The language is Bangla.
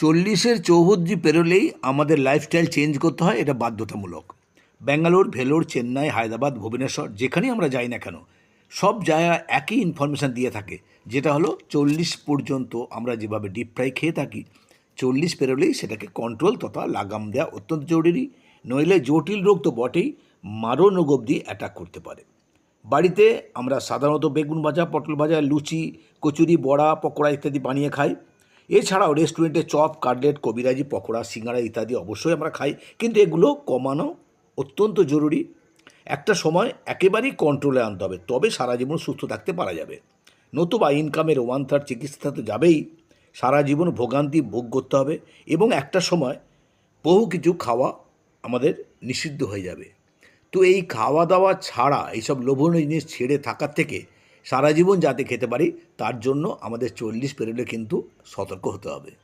চল্লিশের চৌহদ্দি পেরোলেই আমাদের লাইফস্টাইল চেঞ্জ করতে হয়, এটা বাধ্যতামূলক। ব্যাঙ্গালোর, ভেলোর, চেন্নাই, হায়দ্রাবাদ, ভুবনেশ্বর, যেখানেই আমরা যাই না কেন, সব জায়গা একই ইনফরমেশান দিয়ে থাকে, যেটা হলো চল্লিশ পর্যন্ত আমরা যেভাবে ডিপ ফ্রাই খেয়ে থাকি, চল্লিশ পেরোলেই সেটাকে কন্ট্রোল তথা লাগাম দেওয়া অত্যন্ত জরুরি, নইলে জটিল রোগ তো বটেই রোগ অবধি অ্যাটাক করতে পারে। বাড়িতে আমরা সাধারণত বেগুন ভাজা, পটল ভাজা, লুচি, কচুরি, বড়া, পকোড়া ইত্যাদি বানিয়ে খাই এছাড়াও রেস্টুরেন্টে চপ, কাটলেট, কবিরাজি, পকোড়া সিঙ্গাড়া ইত্যাদি অবশ্যই আমরা খাই, কিন্তু এগুলো কমানো অত্যন্ত জরুরি। একটা সময় একেবারেই কন্ট্রোলে আনতে হবে, তবে সারা জীবন সুস্থ থাকতে পারা যাবে। নতুবা ইনকামের ওয়ান থার্ড চিকিৎসা তো যাবেই। সারা জীবন ভোগান্তি ভোগ করতে হবে এবং একটা সময় বহু কিছু খাওয়া আমাদের নিষিদ্ধ হয়ে যাবে। তো এই খাওয়া দাওয়া ছাড়া এইসব লোভনীয় জিনিস ছেড়ে থাকার থেকে সারা জীবন যাতে খেতে পারি তার জন্য আমাদের চল্লিশ পেরোলে কিন্তু সতর্ক হতে হবে।